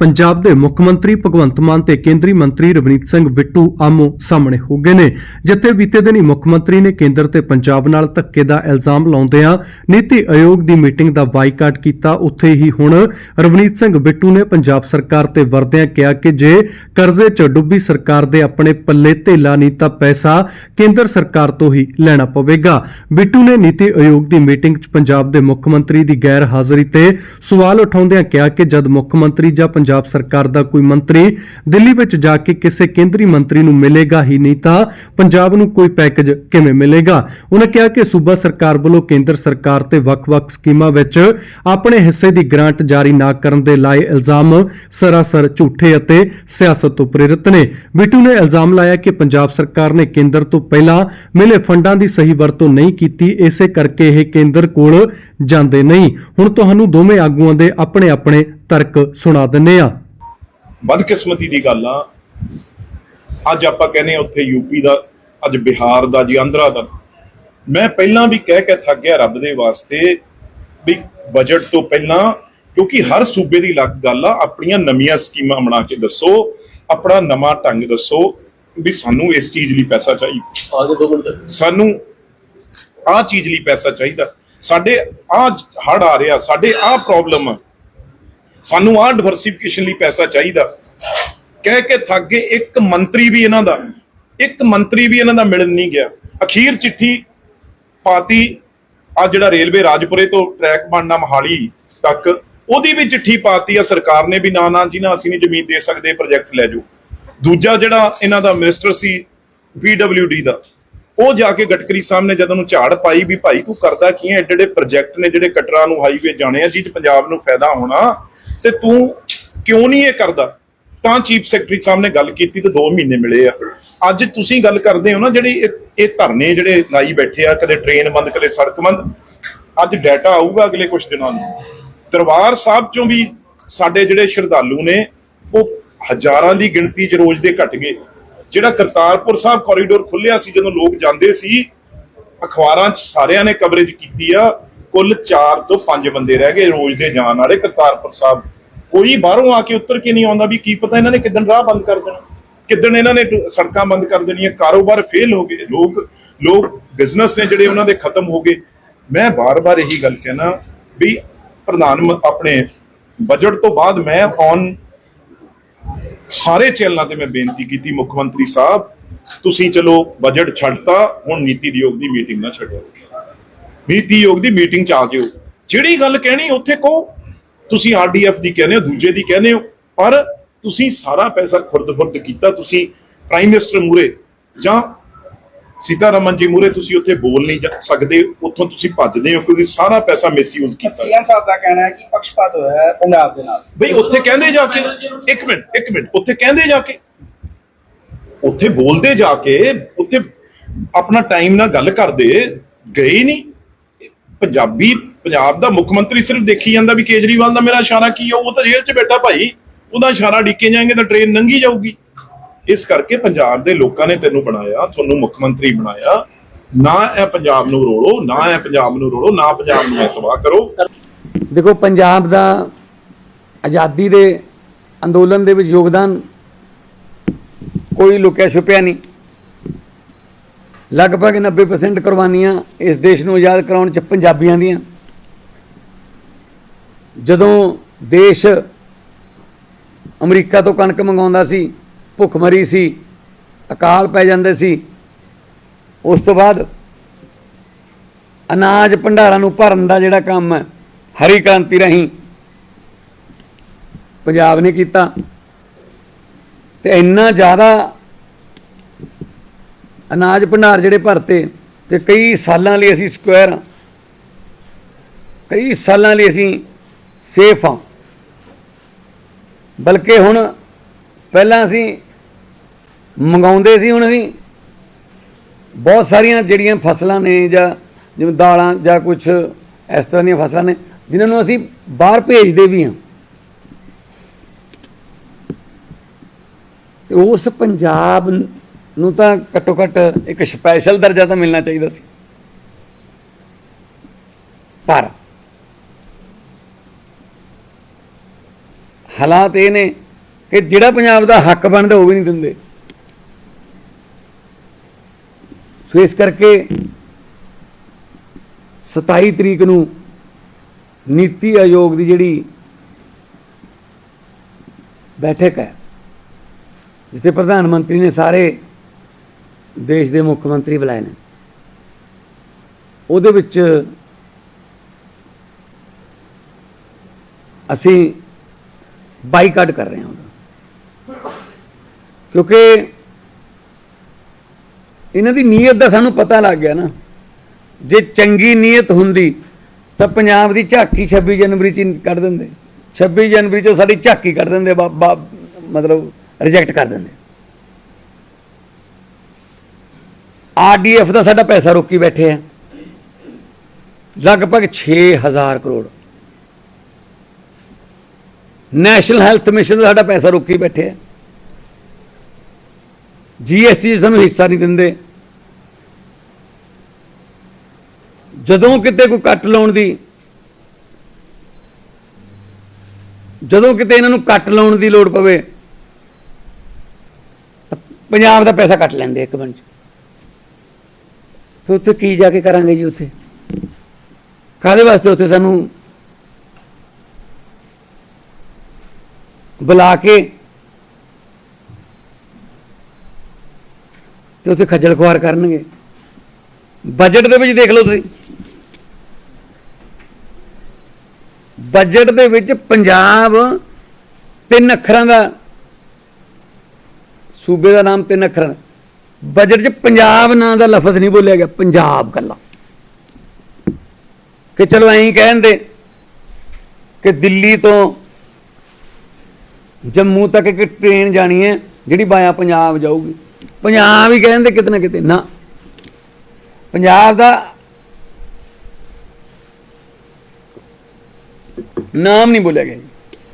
ਪੰਜਾਬ ਦੇ ਮੁੱਖ ਮੰਤਰੀ ਭਗਵੰਤ ਮਾਨ ਤੇ ਕੇਂਦਰੀ ਮੰਤਰੀ ਰਵਨੀਤ ਸਿੰਘ ਬਿੱਟੂ ਆਮੋ ਸਾਹਮਣੇ ਹੋ ਗਏ ਨੇ। ਜਿੱਥੇ ਬੀਤੇ ਦਿਨੀ ਮੁੱਖ ਮੰਤਰੀ ਨੇ ਕੇਂਦਰ ਤੇ ਪੰਜਾਬ ਨਾਲ ਧੱਕੇ ਦਾ ਇਲਜ਼ਾਮ ਲਾਉਂਦਿਆਂ ਨੀਤੀ ਆਯੋਗ ਦੀ ਮੀਟਿੰਗ ਦਾ ਬਾਈਕਾਟ ਕੀਤਾ, ਉੱਥੇ ਹੀ ਹੁਣ ਰਵਨੀਤ ਸਿੰਘ ਬਿੱਟੂ ਨੇ ਪੰਜਾਬ ਸਰਕਾਰ ਤੇ ਵਰਦਿਆਂ ਕਿਹਾ ਕਿ ਜੇ ਕਰਜ਼ੇ 'ਚ ਡੁੱਬੀ ਸਰਕਾਰ ਦੇ ਆਪਣੇ ਪੱਲੇ ਧੇਲਾ ਨਹੀਂ ਤਾਂ ਪੈਸਾ ਕੇਂਦਰ ਸਰਕਾਰ ਤੋਂ ਹੀ ਲੈਣਾ ਪਵੇਗਾ। ਬਿੱਟੂ ਨੇ ਨੀਤੀ ਆਯੋਗ ਦੀ ਮੀਟਿੰਗ 'ਚ ਪੰਜਾਬ ਦੇ ਮੁੱਖ ਮੰਤਰੀ ਦੀ ਗੈਰ ਹਾਜ਼ਰੀ ਤੇ ਸਵਾਲ ਉਠਾਉਂਦਿਆਂ ਕਿਹਾ ਕਿ ਜਦ ਮੁੱਖ ਮੰਤਰੀ ਜਾਂ ਪੰਜਾਬ ਸਰਕਾਰ ਦਾ ਕੋਈ ਮੰਤਰੀ, ਦਿੱਲੀ ਵਿੱਚ ਜਾ ਕੇ ਕਿਸੇ ਕੇਂਦਰੀ ਮੰਤਰੀ ਨੂੰ ਮਿਲੇਗਾ ਹੀ ਨਹੀਂ ਤਾਂ ਪੰਜਾਬ ਨੂੰ ਕੋਈ ਪੈਕੇਜ ਕਿਵੇਂ ਮਿਲੇਗਾ? ਉਹਨਾਂ ਕਿਹਾ ਕਿ ਸੂਬਾ ਸਰਕਾਰ ਵੱਲੋਂ ਕੇਂਦਰ ਸਰਕਾਰ ਤੇ ਵੱਖ-ਵੱਖ ਸਕੀਮਾਂ ਵਿੱਚ ਆਪਣੇ ਹਿੱਸੇ ਦੀ ਗ੍ਰਾਂਟ ਜਾਰੀ ਨਾ ਕਰਨ ਦੇ ਲਾਏ ਇਲਜ਼ਾਮ ਸਰਾਸਰ ਝੂਠੇ ਅਤੇ ਸਿਆਸਤ ਤੋਂ ਪ੍ਰੇਰਿਤ ਨੇ। ਬਿੱਟੂ ਨੇ ਇਲਜ਼ਾਮ ਲਾਇਆ ਕਿ ਪੰਜਾਬ ਸਰਕਾਰ ਨੇ ਕੇਂਦਰ ਤੋਂ ਪਹਿਲਾਂ ਮਿਲੇ ਫੰਡਾਂ ਦੀ ਸਹੀ ਵਰਤੋਂ ਨਹੀਂ ਕੀਤੀ, ਇਸੇ ਕਰਕੇ ਇਹ ਕੇਂਦਰ ਕੋਲ ਜਾਂਦੇ ਨਹੀਂ। ਹੁਣ ਤੁਹਾਨੂੰ ਦੋਵੇਂ ਆਗੂਆਂ ਦੇ ਆਪਣੇ-ਆਪਣੇ ਤਰਕ ਸੁਣਾ ਦਿੰਨੇ ਆ। ਬਦਕਿਸਮਤੀ ਦੀ ਗੱਲ ਆ। ਅੱਜ ਆਪਾਂ ਕਹਿੰਦੇ ਆ ਉੱਥੇ ਯੂਪੀ ਦਾ ਅੱਜ ਬਿਹਾਰ ਦਾ ਜੀ ਆਂਧਰਾ ਦਾ। ਮੈਂ ਪਹਿਲਾਂ ਵੀ ਕਹਿ ਕੇ ਥੱਕ ਗਿਆ ਰੱਬ ਦੇ ਵਾਸਤੇ ਵੀ ਬਜਟ ਤੋਂ ਪਹਿਲਾਂ ਕਿਉਂਕਿ ਹਰ ਸੂਬੇ ਦੀ ਅਲੱਗ ਗੱਲ ਆ ਆਪਣੀਆਂ ਨਵੀਆਂ ਸਕੀਮਾਂ ਬਣਾ ਕੇ ਦੱਸੋ ਆਪਣਾ ਨਵਾਂ ਢੰਗ ਦੱਸੋ ਵੀ ਸਾਨੂੰ ਇਸ ਚੀਜ਼ ਲਈ ਪੈਸਾ ਚਾਹੀਦਾ। ਆਗੇ ਦੋ ਮਿੰਟ। ਸਾਨੂੰ ਆਹ ਚੀਜ਼ ਲਈ ਪੈਸਾ ਚਾਹੀਦਾ। ਸਾਡੇ ਆਹ ਹੜ ਆ ਰਿਹਾ ਸਾਡੇ ਆਹ ਪ੍ਰੋਬਲਮ ਆ। ਸਾਨੂੰ ਆਹ ਡਿਵਰਸਿਫਿਕੇਸ਼ਨ ਲਈ ਪੈਸਾ ਚਾਹੀਦਾ। ਕਹਿ ਕੇ ਥੱਕ ਗਏ, ਇੱਕ ਮੰਤਰੀ ਵੀ ਇਹਨਾਂ ਦਾ, ਇੱਕ ਮੰਤਰੀ ਵੀ ਇਹਨਾਂ ਦਾ ਮਿਲਣ ਨਹੀਂ ਗਿਆ। ਅਖੀਰ ਚਿੱਠੀ ਪਾਤੀ ਆ ਜਿਹੜਾ ਰੇਲਵੇ ਰਾਜਪੁਰੇ ਤੋਂ ਟਰੈਕ ਬਣਨਾ ਮਹਾਲੀ ਤੱਕ, ਉਹਦੀ ਵੀ ਚਿੱਠੀ ਪਾਤੀ ਆ, ਸਰਕਾਰ ਨੇ ਵੀ ਨਾ ਨਾ ਜੀ ਨਾ, ਅਸੀਂ ਨਹੀਂ ਜ਼ਮੀਨ ਦੇ ਸਕਦੇ ਪ੍ਰੋਜੈਕਟ ਲੈ ਜਾਓ। ਦੂਜਾ ਜਿਹੜਾ ਇਹਨਾਂ ਦਾ ਮਿਨਿਸਟਰ ਸੀ ਪੀਡਬਲਯੂਡੀ ਦਾ, ਉਹ ਜਾ ਕੇ ਗਟਕਰੀ ਸਾਹਿਬ ਨੇ ਜਦੋਂ ਨੂੰ ਝਾੜ ਪਾਈ ਵੀ ਭਾਈ ਤੂੰ ਕਰਦਾ ਕੀ ਹੈ ਏਡੇ ਏਡੇ ਪ੍ਰੋਜੈਕਟ ਨੇ ਜਿਹੜੇ ਕਟਰਾ ਨੂੰ ਹਾਈਵੇ ਜਾਣੇ ਆ ਜਿਹ ਪੰਜਾਬ ਨੂੰ ਫਾਇਦਾ ਹੋਣਾ। ਤੇ ਤੂੰ ਕਿਉਂ ਨਹੀਂ ਇਹ ਕਰਦਾ? ਤਾਂ ਚੀਫ ਸੈਕਟਰੀ ਸਾਹਿਬ ਨੇ ਗੱਲ ਕੀਤੀ ਤੇ 2 ਮਹੀਨੇ ਮਿਲੇ ਆ। ਅੱਜ ਤੁਸੀਂ ਗੱਲ ਕਰਦੇ ਹੋ ਨਾ ਜਿਹੜੀ ਇਹ- ਧਰਨੇ ਜਿਹੜੇ ਲਾਈ ਬੈਠੇ ਆ, ਕਦੇ ਟ੍ਰੇਨ ਬੰਦ, ਕਦੇ ਸੜਕ ਬੰਦ, ਅੱਜ ਡਾਟਾ ਆਊਗਾ ਅਗਲੇ ਕੁਝ ਦਿਨਾਂ ਨੂੰ। ਦਰਬਾਰ ਸਾਹਿਬ ਚੋਂ ਵੀ ਸਾਡੇ ਜਿਹੜੇ ਸ਼ਰਧਾਲੂ ਨੇ, ਉਹ ਹਜ਼ਾਰਾਂ ਦੀ ਗਿਣਤੀ 'ਚ ਰੋਜ਼ ਦੇ ਘਟ ਗਏ। ਜਿਹੜਾ ਕਰਤਾਰਪੁਰ ਸਾਹਿਬ ਕੋਰੀਡੋਰ ਖੁੱਲਿਆ ਸੀ, ਜਦੋਂ ਲੋਕ ਜਾਂਦੇ ਸੀ, ਅਖਬਾਰਾਂ 'ਚ ਸਾਰਿਆਂ ਨੇ ਕਵਰੇਜ ਕੀਤੀ ਆ, ਕੁੱਲ 4 ਤੋਂ 5 ਬੰਦੇ ਰਹਿ ਗਏ ਰੋਜ਼ ਦੇ ਜਾਣ ਵਾਲੇ ਕਰਤਾਰਪੁਰ ਸਾਹਿਬ। ਕੋਈ ਬਾਹਰੋਂ ਆ ਕੇ ਉੱਤਰ ਕੇ ਨਹੀਂ ਆਉਂਦਾ ਵੀ ਕੀ ਪਤਾ ਇਹਨਾਂ ਨੇ ਕਿਦਣ ਰਾਹ ਬੰਦ ਕਰ ਦੇਣਾ। ਕਿਦਣ ਇਹਨਾਂ ਨੇ ਸੜਕਾਂ ਬੰਦ ਕਰ ਦੇਣੀਆਂ, ਕਾਰੋਬਾਰ ਫੇਲ ਹੋ ਗਏ। ਲੋਕ ਲੋਕ ਬਿਜ਼ਨਸ ਨੇ ਜਿਹੜੇ ਉਹਨਾਂ ਦੇ ਖਤਮ ਹੋ ਗਏ। ਮੈਂ ਬਾਰ-ਬਾਰ ਇਹੀ ਗੱਲ ਕਹਿਣਾ ਵੀ ਪ੍ਰਧਾਨ ਆਪਣੇ ਬਜਟ ਤੋਂ ਬਾਅਦ ਮੈਂ ਔਨ ਸਾਰੇ ਚੈਨਲਾਂ ਤੇ ਮੈਂ ਬੇਨਤੀ ਕੀਤੀ, ਮੁੱਖ ਮੰਤਰੀ ਸਾਹਿਬ, ਤੁਸੀਂ ਚਲੋ ਬਜਟ ਛੱਡਤਾ, ਹੁਣ ਨੀਤੀ ਆਯੋਗ ਦੀ ਮੀਟਿੰਗ ਨਾ ਛੱਡੋ। ਨੀਤੀ ਆਯੋਗ ਦੀ ਮੀਟਿੰਗ ਚ ਆ ਜਿਓ। ਜਿਹੜੀ ਗੱਲ ਕਹਿਣੀ, ਉੱਥੇ ਕਹੋ। ਤੁਸੀਂ ਆਰਡੀਐਫ ਦੀ ਕਹਿੰਦੇ ਹੋ ਦੂਜੇ ਦੀ ਕਹਿੰਦੇ ਹੋ ਪਰ ਤੁਸੀਂ ਸਾਰਾ ਪੈਸਾ ਖੁਰਦ-ਖੁਰਦ ਕੀਤਾ ਤੁਸੀਂ ਪ੍ਰਾਈਮ ਮਿਨਿਸਟਰ ਮੂਰੇ ਜਾਂ ਸੀਤਾਰਮਨ ਜੀ ਮੂਰੇ ਤੁਸੀਂ ਉੱਥੇ ਬੋਲ ਨਹੀਂ ਜਾ ਸਕਦੇ ਉੱਥੋਂ ਤੁਸੀਂ ਭੱਜਦੇ ਹੋ ਕਿਉਂਕਿ ਸਾਰਾ ਪੈਸਾ ਮਿਸਯੂਜ਼ ਕੀਤਾ ਸੀਐਮ ਸਾਹਿਬ ਦਾ ਕਹਿਣਾ ਹੈ ਕਿ ਪੱਖਪਾਤ ਹੋਇਆ ਹੈ ਪੰਜਾਬ ਦੇ ਨਾਲ। ਬਈ ਉੱਥੇ ਕਹਿੰਦੇ ਜਾ ਕੇ ਇੱਕ ਮਿੰਟ ਇੱਕ ਮਿੰਟ ਉੱਥੇ ਕਹਿੰਦੇ ਜਾ ਕੇ ਉੱਥੇ ਬੋਲਦੇ ਜਾ ਕੇ ਉੱਥੇ ਆਪਣਾ ਟਾਈਮ ਨਾਲ ਗੱਲ ਕਰਦੇ ਗਏ ਨਹੀਂ। ਪੰਜਾਬੀ ਪੰਜਾਬ ਦਾ ਮੁੱਖ ਮੰਤਰੀ ਸਿਰਫ ਦੇਖੀ ਜਾਂਦਾ ਵੀ ਕੇਜਰੀਵਾਲ ਦਾ ਮੇਰਾ ਇਸ਼ਾਰਾ ਕੀ ਹੈ ਉਹ ਤਾਂ ਜੇਲ੍ਹ 'ਚ ਬੈਠਾ ਭਾਈ। ਉਹਦਾ ਇਸ਼ਾਰਾ ਡਿੱਕੇ ਜਾਏਗੇ ਤਾਂ ਟ੍ਰੇਨ ਲੰਘੀ ਜਾਊਗੀ। ਇਸ ਕਰਕੇ ਪੰਜਾਬ ਦੇ ਲੋਕਾਂ ਨੇ ਤੈਨੂੰ ਬਣਾਇਆ, ਤੁਹਾਨੂੰ ਮੁੱਖ ਮੰਤਰੀ ਬਣਾਇਆ। ਨਾ ਇਹ ਪੰਜਾਬ ਨੂੰ ਰੋਲੋ, ਨਾ ਇਹ ਪੰਜਾਬ ਨੂੰ ਰੋਲੋ, ਨਾ ਪੰਜਾਬ ਨੂੰ ਇਹ ਤਬਾਹ ਕਰੋ। ਦੇਖੋ, ਪੰਜਾਬ ਦਾ ਆਜ਼ਾਦੀ ਦੇ ਅੰਦੋਲਨ ਦੇ ਵਿੱਚ ਯੋਗਦਾਨ ਕੋਈ ਲੁਕਿਆ ਛੁਪਿਆ ਨਹੀਂ। ਲਗਭਗ 90% ਕੁਰਬਾਨੀਆਂ ਇਸ ਦੇਸ਼ ਨੂੰ ਆਜ਼ਾਦ ਕਰਾਉਣ ਚ ਪੰਜਾਬੀਆਂ ਦੀਆਂ। ਜਦੋਂ ਦੇਸ਼ ਅਮਰੀਕਾ ਤੋਂ ਕਣਕ ਮੰਗਾਉਂਦਾ ਸੀ, ਭੁੱਖਮਰੀ ਸੀ, ਅਕਾਲ ਪੈ ਜਾਂਦੇ ਸੀ, ਉਸ ਤੋਂ ਬਾਅਦ ਅਨਾਜ ਭੰਡਾਰਾਂ ਨੂੰ ਭਰਨ ਦਾ ਜਿਹੜਾ ਕੰਮ ਹੈ ਹਰੀ ਕ੍ਰਾਂਤੀ ਰਾਹੀਂ ਪੰਜਾਬ ਨੇ ਕੀਤਾ। ਤੇ ਇੰਨਾ ਜ਼ਿਆਦਾ ਅਨਾਜ ਭੰਡਾਰ ਜਿਹੜੇ ਭਰਤੇ ਤੇ ਕਈ ਸਾਲਾਂ ਲਈ ਅਸੀਂ ਸਕੁਅਰ ਹਾਂ। ਕਈ ਸਾਲਾਂ ਲਈ ਅਸੀਂ ਸੇਫ ਹਾਂ। ਬਲਕਿ ਹੁਣ ਪਹਿਲਾਂ ਅਸੀਂ ਮੰਗਾਉਂਦੇ ਸੀ, ਹੁਣ ਅਸੀਂ ਬਹੁਤ ਸਾਰੀਆਂ ਜਿਹੜੀਆਂ ਫਸਲਾਂ ਨੇ ਜਾਂ ਜਿਵੇਂ ਦਾਲਾਂ ਜਾਂ ਕੁਝ ਇਸ ਤਰ੍ਹਾਂ ਦੀਆਂ ਫਸਲਾਂ ਨੇ, ਜਿਨ੍ਹਾਂ ਨੂੰ ਅਸੀਂ ਬਾਹਰ ਭੇਜਦੇ ਵੀ ਹਾਂ। ਤੇ ਉਸ ਪੰਜਾਬ ਨੂੰ ਤਾਂ ਘੱਟੋ ਘੱਟ ਇੱਕ ਸਪੈਸ਼ਲ ਦਰਜਾ ਤਾਂ ਮਿਲਣਾ ਚਾਹੀਦਾ ਸੀ। ਪਰ ਹਾਲਾਤ ਇਹ ਨੇ ਕਿ ਜਿਹੜਾ ਪੰਜਾਬ ਦਾ ਹੱਕ ਬਣਦਾ ਉਹ ਵੀ ਨਹੀਂ ਦਿੰਦੇ। ਸੋ ਇਸ ਕਰਕੇ 27 ਤਰੀਕ ਨੂੰ ਨੀਤੀ ਆਯੋਗ ਦੀ ਜਿਹੜੀ ਬੈਠਕ ਹੈ, ਜਿੱਥੇ ਪ੍ਰਧਾਨ ਮੰਤਰੀ ਨੇ ਸਾਰੇ ਦੇਸ਼ ਦੇ ਮੁੱਖ ਮੰਤਰੀ ਬੁਲਾਏ ਨੇ। ਉਹਦੇ ਵਿੱਚ ਅਸੀਂ ਬਾਈਕਾਟ ਕਰ ਰਹੇ ਹਾਂ ਉਹਦਾ। ਕਿਉਂਕਿ ਇਹਨਾਂ ਦੀ ਨੀਅਤ ਦਾ ਸਾਨੂੰ ਪਤਾ ਲੱਗ ਗਿਆ ਨਾ। ਜੇ ਚੰਗੀ ਨੀਅਤ ਹੁੰਦੀ ਤਾਂ ਪੰਜਾਬ ਦੀ ਝਾਕੀ 26 ਜਨਵਰੀ ਚ ਕੱਢ ਦਿੰਦੇ। 26 ਜਨਵਰੀ ਚ ਸਾਡੀ ਝਾਕੀ ਕੱਢ ਦਿੰਦੇ ਮਤਲਬ ਰਿਜੈਕਟ ਕਰ ਦਿੰਦੇ। ਆਰਡੀਐਫ ਦਾ ਸਾਡਾ ਪੈਸਾ ਰੋਕੀ ਬੈਠੇ ਆ। ਲਗਭਗ 6000 ਕਰੋੜ। ਨੈਸ਼ਨਲ ਹੈਲਥ ਮਿਸ਼ਨ ਦਾ ਸਾਡਾ ਪੈਸਾ ਰੋਕੀ ਬੈਠੇ ਆ। ਜੀਐਸਟੀ ਸਾਨੂੰ ਹਿੱਸਾ ਨਹੀਂ ਦਿੰਦੇ। ਜਦੋਂ ਕਿਤੇ ਕੋਈ ਕੱਟ ਲਾਉਣ ਦੀ ਜਦੋਂ ਕਿਤੇ ਇਹਨਾਂ ਨੂੰ ਕੱਟ ਲਾਉਣ ਦੀ ਲੋੜ ਪਵੇ, ਤਾਂ ਪੰਜਾਬ ਦਾ ਪੈਸਾ ਕੱਟ ਲੈਂਦੇ ਇੱਕ ਮਿੰਟ 'ਚ ਉੱਥੇ ਕੀ ਜਾ ਕੇ ਕਰਾਂਗੇ ਜੀ ਉੱਥੇ? ਕਾਹਦੇ ਵਾਸਤੇ ਉੱਥੇ ਸਾਨੂੰ ਬੁਲਾ ਕੇ ਤੇ ਉੱਥੇ ਖੱਜਲ ਖੁਆਰ ਕਰਨਗੇ? ਬਜਟ ਦੇ ਵਿੱਚ ਦੇਖ ਲਓ ਤੁਸੀਂ। ਬਜਟ ਦੇ ਵਿੱਚ ਪੰਜਾਬ ਤਿੰਨ ਅੱਖਰਾਂ ਦਾ, ਸੂਬੇ ਦਾ ਨਾਮ ਤਿੰਨ ਅੱਖਰਾਂ ਦਾ। ਬਜਟ 'ਚ ਪੰਜਾਬ ਨਾਂ ਦਾ ਲਫ਼ਜ਼ ਨਹੀਂ ਬੋਲਿਆ ਗਿਆ, ਪੰਜਾਬ ਕੱਲਾ ਕਿ ਚਲੋ ਐਂ ਕਹਿੰਦੇ ਕਿ ਦਿੱਲੀ ਤੋਂ ਜੰਮੂ ਤੱਕ ਇੱਕ ਟ੍ਰੇਨ ਜਾਣੀ ਹੈ, ਜਿਹੜੀ ਬਾਇਆ ਪੰਜਾਬ ਜਾਊਗੀ। ਪੰਜਾਬ ਹੀ ਕਹਿੰਦੇ ਕਿਤੇ ਨਾ ਕਿਤੇ, ਨਾ। ਪੰਜਾਬ ਦਾ ਨਾਮ ਨਹੀਂ ਬੋਲਿਆ ਗਿਆ। ਜੀ